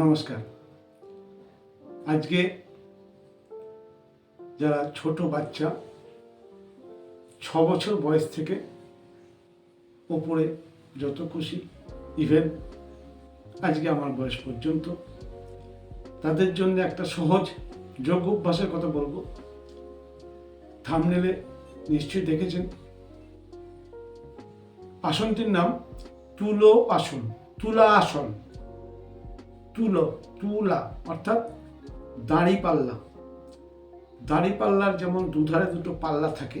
নমস্কার। আজকে যারা ছোট বাচ্চা, ছ বছর বয়স থেকে ওপরে যত খুশি ইভেন আজকে আমার বয়স পর্যন্ত, তাদের জন্য একটা সহজ যোগ অভ্যাসের কথা বলব। থামনেলে নিশ্চয়ই দেখেছেন। আসনটির নাম তুলো আসন, তুলা আসন। তুলো, তুলা, অর্থাৎ দাড়ি পাল্লা। দাড়ি পাল্লার যেমন দুধারে দুটো পাল্লা থাকে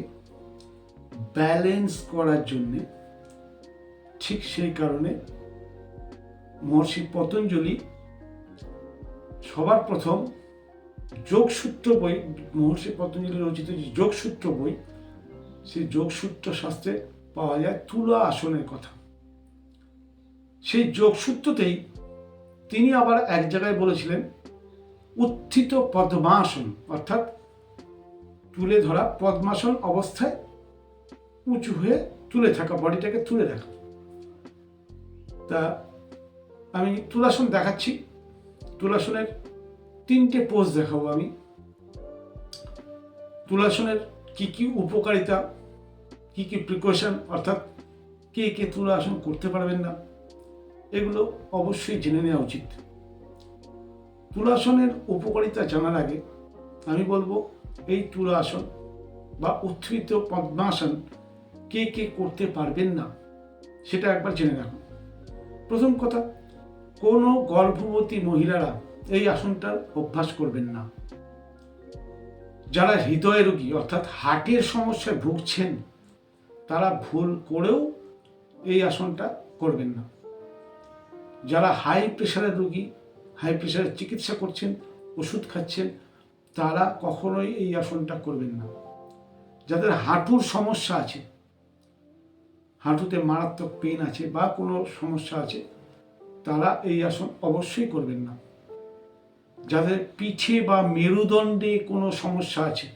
ব্যালেন্স করার জন্যে ঠিক সেই কারণে মহর্ষি পতঞ্জলি সবার প্রথম যোগসূত্র বই, মহর্ষি পতঞ্জলি রচিত যে যোগসূত্র বই, সেই যোগসূত্র শাস্ত্রে পাওয়া যায় তুলা আসনের কথা। সেই যোগসূত্রতেই তিনি আবার এক জায়গায় বলেছিলেন, উত্থিত পদ্মাসন অর্থাৎ তুলে ধরা পদ্মাসন অবস্থায় উঁচু হয়ে তুলে থাকা, বডিটাকে তুলে রাখা। তা আমি তুলাসন দেখাচ্ছি। তুলাসনের তিনটে পোজ দেখাবো আমি। তুলাসনের কি কি উপকারিতা, কি কি প্রিকশন অর্থাৎ কে কে তুলাসন করতে পারবেন না। এগুলো অবশ্যই জেনে নেওয়া উচিত। তুলাসনের উপকারিতা জানার আগে আমি বলব, এই তুলাসন বা উত্থিত পদ্মাসন কে কে করতে পারবেন না, সেটা একবার জেনে রাখুন প্রথম কথা, কোনো গর্ভবতী মহিলারা এই আসনটার অভ্যাস করবেন না। যারা হৃদয় রোগী, অর্থাৎ হার্টের সমস্যায় ভুগছেন, তারা ভুল করেও এই আসনটা করবেন না। যারা হাই প্রেশারের রোগী হাই প্রেশারের চিকিৎসা করছেন, ওষুধ খাচ্ছেন, তারা কখনোই এই আসনটা করবেন না। যাদের হাঁটুর সমস্যা আছে, হাঁটুতে মারাত্মক পেন আছে বা কোনো সমস্যা আছে, তারা এই আসন অবশ্যই করবেন না। যাদের পিঠে বা মেরুদণ্ডে কোনো সমস্যা আছে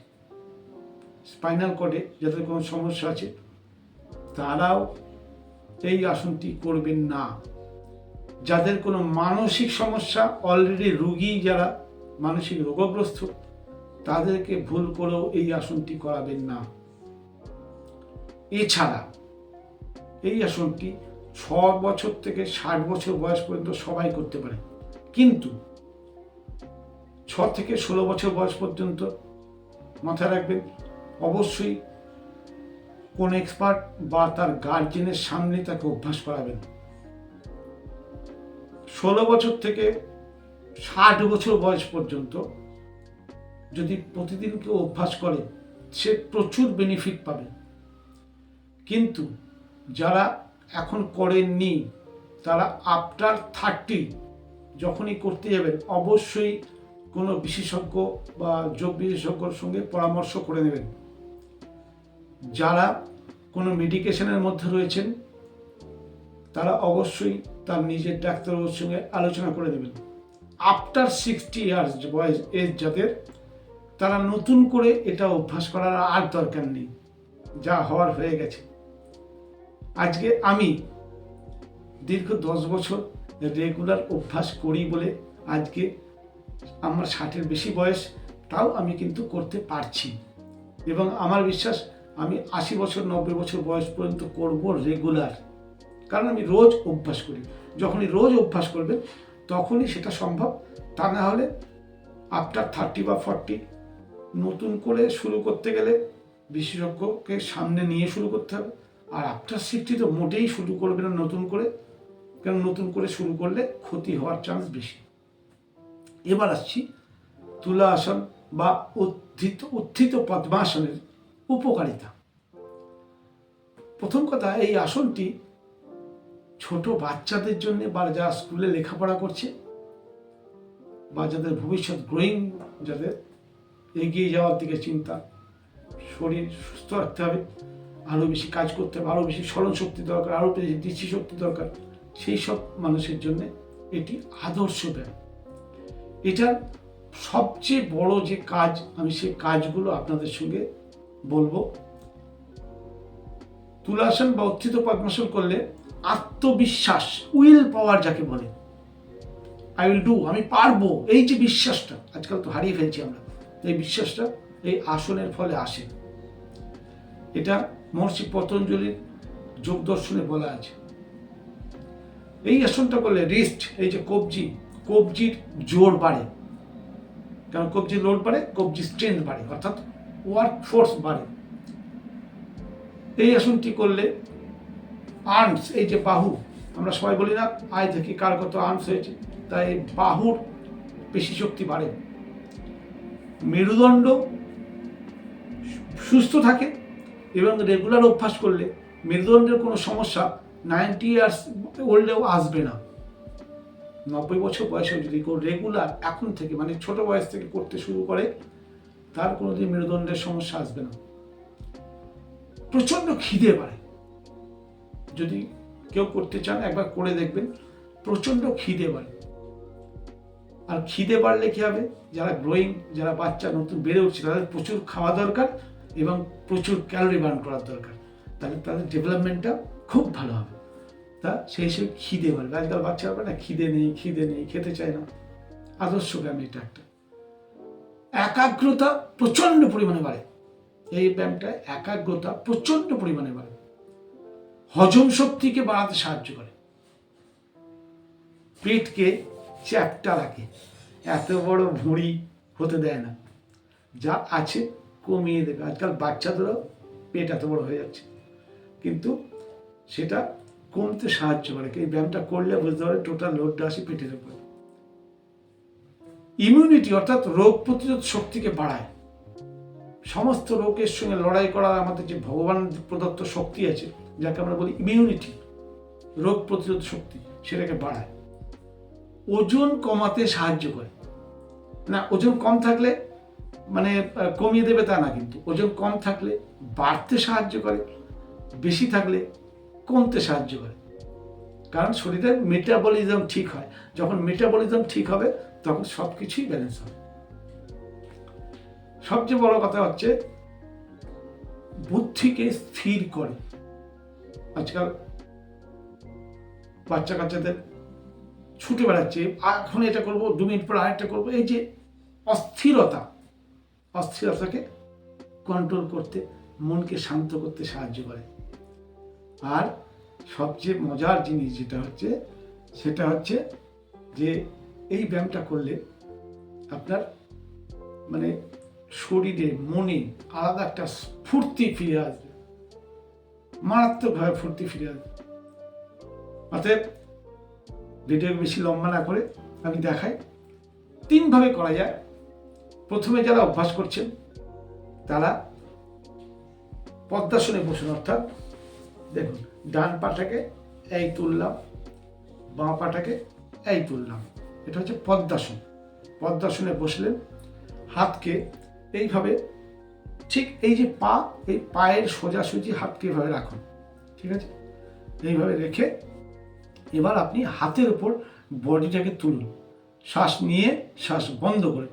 স্পাইনাল কর্ডে যাদের কোনো সমস্যা আছে, তারাও এই আসনটি করবেন না। যাদের কোনো মানসিক সমস্যা অলরেডি রুগী যারা মানসিক রোগগ্রস্ত, তাদেরকে ভুল করেও এই আসনটি করাবেন না। এছাড়া এই আসনটি ছ বছর থেকে ষাট বছর বয়স পর্যন্ত সবাই করতে পারে। কিন্তু ছ থেকে ষোলো বছর বয়স পর্যন্ত মাথায় রাখবেন, অবশ্যই কোন এক্সপার্ট বা তার গার্জেনের সামনে তাকে অভ্যাস করাবেন। ষোলো বছর থেকে ষাট বছর বয়স পর্যন্ত যদি প্রতিদিন কেউ অভ্যাস করে, সে প্রচুর বেনিফিট পাবে। কিন্তু যারা এখন করেননি, তারা আফটার থার্টি যখনই করতে যাবেন, অবশ্যই কোনো বিশেষজ্ঞ বা যোগ বিশেষজ্ঞর সঙ্গে পরামর্শ করে নেবেন। যারা কোনো মেডিকেশনের মধ্যে রয়েছেন, তারা অবশ্যই তার নিজের ডাক্তারবাবুর সঙ্গে আলোচনা করে দেবেন। আফটার সিক্সটি ইয়ার্স বয়স এজ যাদের, তারা নতুন করে এটা অভ্যাস করার আর দরকার নেই। যা হওয়ার হয়ে গেছে। আজকে আমি দীর্ঘ দশ বছর রেগুলার অভ্যাস করি বলে আজকে আমার ষাটের বেশি বয়স, তাও আমি কিন্তু করতে পারছি। এবং আমার বিশ্বাস, আমি আশি বছর, নব্বই বছর বয়স পর্যন্ত করব রেগুলার কারণ আমি রোজ অভ্যাস করি। যখনই রোজ অভ্যাস করবেন তখনই সেটা সম্ভব। তা না হলে আফটার থার্টি বা ফর্টি নতুন করে শুরু করতে গেলে বিশেষজ্ঞকে সামনে নিয়ে শুরু করতে হবে। আর আফটার সিক্সটি তো মোটেই শুরু করবে না নতুন করে কারণ নতুন করে শুরু করলে ক্ষতি হওয়ার চান্স বেশি। এবার আসছি তুলা আসন বা উত্থিত উত্থিত পদ্মাসনের উপকারিতা। প্রথম কথা, এই আসনটি ছোট বাচ্চাদের জন্য বা যারা স্কুলে লেখাপড়া করছে, বা যাদের ভবিষ্যৎ গ্রোয়িং যাদের এগিয়ে যাওয়ার দিকে চিন্তা, শরীর সুস্থ রাখতে হবে আরও বেশি কাজ করতে হবে আরও বেশি স্মরণ শক্তি দরকার আরও বেশি দৃষ্টি শক্তি দরকার, সেই সব মানুষের জন্য এটি আদর্শ ব্যায়াম। এটার সবচেয়ে বড় যে কাজ, আমি সেই কাজগুলো আপনাদের সঙ্গে বলব। তুলাসন বা উত্থিত পদ্মাসন করলে আত্মবিশ্বাস, উইল পাওয়ার যাকে বলে। আই উইল ডু আমি পারব, এই যে বিশ্বাসটা, আজকাল তো হারিয়ে ফেলছি আমরা, এই বিশ্বাসটা এই আসনের ফলে আসে। এটা মহর্ষি পতঞ্জলির যোগ দর্শনে বলা আছে। এই আসনটা করলে রেস্ট এই যে কবজি, কবজির জোর বাড়ে। কারণ কবজির লোড বাড়ে? কবজি স্ট্রেংথ বাড়ে, অর্থাৎ ওয়ার্ক ফোর্স বাড়ে। এই আসনটি করলে আর্মস, এই যে বাহু, আমরা সবাই বলি না, আয় দেখি কার কত আর্মস হয়েছে। তাই বাহুর পেশি শক্তি বাড়ে। মেরুদণ্ড সুস্থ থাকে, এবং রেগুলার অভ্যাস করলে মেরুদণ্ডের কোনো সমস্যা নাইনটি ইয়ার্স ওল্ডেও আসবে না। নব্বই বছর বয়সে যদি কেউ রেগুলার এখন থেকে মানে ছোট বয়স থেকে করতে শুরু করে, তার কোনোদিন মেরুদণ্ডের সমস্যা আসবে না। প্রচণ্ড খিদে বাড়ে। যদি কেউ করতে চান, একবার করে দেখবেন, প্রচণ্ড খিদে বাড়ে আর খিদে বাড়লে কি হবে? যারা গ্রোয়িং যারা বাচ্চা, নতুন বেড়ে উঠছে, তাদের প্রচুর খাওয়া দরকার এবং প্রচুর ক্যালোরি বার্ন করার দরকার। তাহলে তাদের ডেভেলপমেন্টটা খুব ভালো হবে। তা সেই হিসেবে খিদে বাড়বে আজকাল বাচ্চারা বলে না, খিদে নেই খিদে নেই, খেতে চায় না। আদর্শ ব্যায়াম এটা একটা। একাগ্রতা প্রচণ্ড পরিমাণে বাড়ে। এই ব্যায়ামটা একাগ্রতা প্রচণ্ড পরিমাণে বাড়ে। হজম শক্তিকে বাড়াতে সাহায্য করে। পেটকে চ্যাপটা রাখে। এত বড় ভুঁড়ি হতে দেয় না। যা আছে কমিয়ে দেবে। আজকাল বাচ্চাদেরও পেট এত বড় হয়ে যাচ্ছে। কিন্তু সেটা কমতে সাহায্য করে। এই ব্যায়ামটা করলে বুঝতে পারে টোটাল লোডটা আসে পেটের উপরে। ইমিউনিটি অর্থাৎ রোগ প্রতিরোধ শক্তিকে বাড়ায়। সমস্ত রোগের সঙ্গে লড়াই করার আমাদের যে ভগবান প্রদত্ত শক্তি আছে যাকে আমরা বলি ইমিউনিটি রোগ প্রতিরোধ শক্তি, সেটাকে বাড়ায়। ওজন কমাতে সাহায্য করে। না, ওজন কম থাকলে মানে কমিয়ে দেবে তা না কিন্তু। ওজন কম থাকলে বাড়তে সাহায্য করে, বেশি থাকলে কমতে সাহায্য করে। কারণ শরীরের মেটাবলিজম ঠিক হয়। যখন মেটাবলিজম ঠিক হবে, তখন সব কিছুই ব্যালেন্স হবে। সবচেয়ে বড় কথা হচ্ছে, বুদ্ধিকে স্থির করে। আজকাল বাচ্চা কাচ্চাদের ছুটে বেড়াচ্ছে, এখন এটা করব, দু মিনিট পর আরেকটা করব, এই যে অস্থিরতা, অস্থিরতাকে কন্ট্রোল করতে, মনকে শান্ত করতে সাহায্য করে। আর সবচেয়ে মজার জিনিস যেটা হচ্ছে, সেটা হচ্ছে যে এই ব্যায়ামটা করলে আপনার মানে শরীরে, মনে আলাদা একটা স্ফূর্তি ফিরে আসবে। মারাত্মকভাবে ফুর্তি ফিরে আসবে। অতএব ভিডিও বেশি লম্বা না করে আমি দেখাই। তিনভাবে করা যায়। প্রথমে যারা অভ্যাস করছেন, তারা পদ্মাসনে বসুন, অর্থাৎ দেখুন, ডান পাটাকে এই তুললাম, বাঁ পাটাকে এই তুললাম। এটা হচ্ছে পদ্মাসন। পদ্মাসনে বসলেন, হাতকে এইভাবে ঠিক এই যে পা, এই পায়ের সোজাসুজি হাতকে এইভাবে রাখুন, ঠিক আছে? এইভাবে রেখে এবার আপনি হাতের উপর বডিটাকে তুলুন। শ্বাস নিয়ে শ্বাস বন্ধ করে।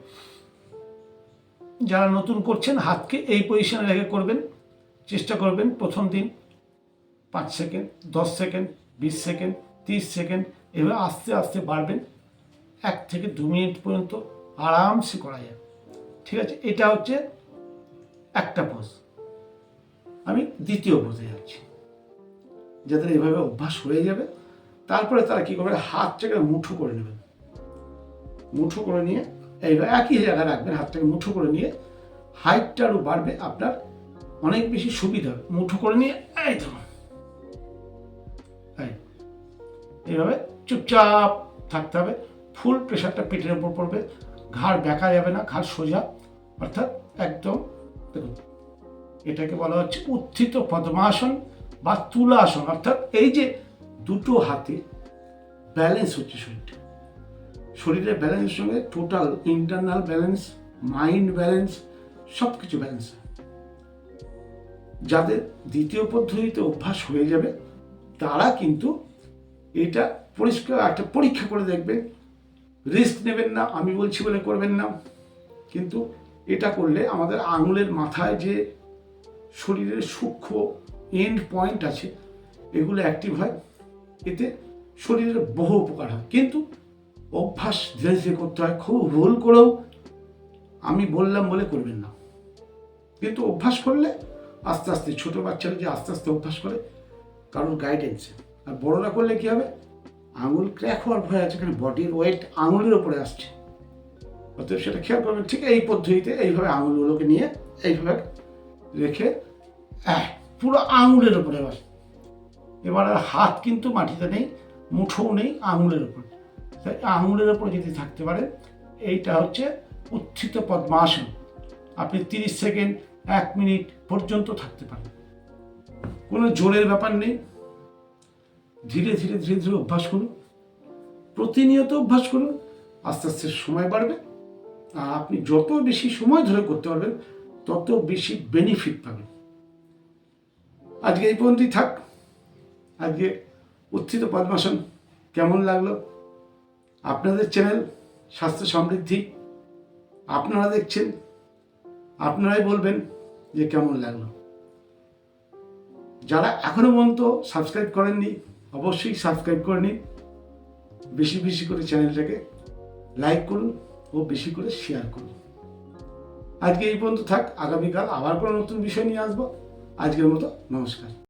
যারা নতুন করছেন, হাতকে এই পজিশনে রেখে করবেন, চেষ্টা করবেন প্রথম দিন পাঁচ সেকেন্ড, দশ সেকেন্ড, বিশ সেকেন্ড, তিরিশ সেকেন্ড, এভাবে আস্তে আস্তে বাড়বেন। এক থেকে দু মিনিট পর্যন্ত আরামসে করা যায়। ঠিক আছে? এটা হচ্ছে একটা পোজ আমি দ্বিতীয় পোজে যাচ্ছি। যাদের এভাবে অভ্যাস হয়ে যাবে, তারপরে তারা কী করবে? হাতটাকে মুঠো করে নেবেন মুঠো করে নিয়ে এইভাবে একই জায়গায় রাখবেন, হাতটাকে মুঠো করে নিয়ে হাইটটা আরও বাড়বে, আপনার অনেক বেশি সুবিধা হবে। মুঠো করে নিয়ে, এই ধরুন। এইভাবে চুপচাপ থাকতে হবে। ফুল প্রেশারটা পেটের উপর পড়বে। ঘাড় বেঁকা যাবে না, ঘাড় সোজা, অর্থাৎ একদম দেখুন এটাকে বলা হচ্ছে উত্থিত পদ্মাসন বা তুলাসন। অর্থাৎ এই যে দুটো হাতে ব্যালেন্স হচ্ছে শরীরটা। শরীরের ব্যালেন্সের সঙ্গে total internal balance mind balance সব কিছু ব্যালেন্স যাদের দ্বিতীয় পদ্ধতিতে অভ্যাস হয়ে যাবে, তারা কিন্তু এটা পরিষ্কার একটা পরীক্ষা করে দেখবেন। রিস্ক নেবেন না, আমি বলছি বলে করবেন না। কিন্তু এটা করলে আমাদের আঙুলের মাথায় যে শরীরের সূক্ষ্ম এন্ড পয়েন্ট আছে, এগুলো অ্যাক্টিভ হয়। এতে শরীরের বহু উপকার হয়। কিন্তু অভ্যাস ধীরে ধীরে করতে হয়, খুব ভুল করেও আমি বললাম বলে করবেন না। কিন্তু অভ্যাস করলে আস্তে আস্তে, ছোটো বাচ্চারা যে আস্তে আস্তে অভ্যাস করে, কারোর গাইডেন্সে আর বড়রা করলে কি হবে? আঙুল ক্র্যাক হওয়ার ভয় আছে, কারণ বডির ওয়েট আঙুলের ওপরে আসছে। অতএব সেটা খেয়াল করবেন, ঠিক এই পদ্ধতিতে এইভাবে আঙুলগুলোকে নিয়ে এইভাবে রেখে পুরো আঙুলের ওপরে বস। এবার আর হাত কিন্তু মাটিতে নেই, মুঠোও নেই আঙুলের উপর। তাই আঙুলের ওপর যদি থাকতে পারে এইটা হচ্ছে উত্থিত পদ্মাসন। আপনি তিরিশ সেকেন্ড, এক মিনিট পর্যন্ত থাকতে পারেন। কোনো জোরের ব্যাপার নেই। ধীরে ধীরে ধীরে ধীরে অভ্যাস করুন। প্রতিনিয়ত অভ্যাস করুন। আস্তে আস্তে সময় বাড়বে। আপনি যত বেশি সময় ধরে করতে পারবেন, তত বেশি বেনিফিট পাবেন। আজকে এই পর্যন্তই থাক। আজকে উত্থিত পদ্মাসন কেমন লাগল? আপনাদের চ্যানেল স্বাস্থ্য সমৃদ্ধি, আপনারা দেখছেন, আপনারাই বলবেন যে কেমন লাগল। যারা এখনও পর্যন্ত সাবস্ক্রাইব করেননি, অবশ্যই সাবস্ক্রাইব করে নিন। বেশি বেশি করে চ্যানেলটাকে লাইক করুন। ও বেশি করে শেয়ার করুন। আজকে এই পর্যন্ত থাক, আগামীকাল আবার কোনো নতুন বিষয় নিয়ে আসব। আজকের মতো নমস্কার।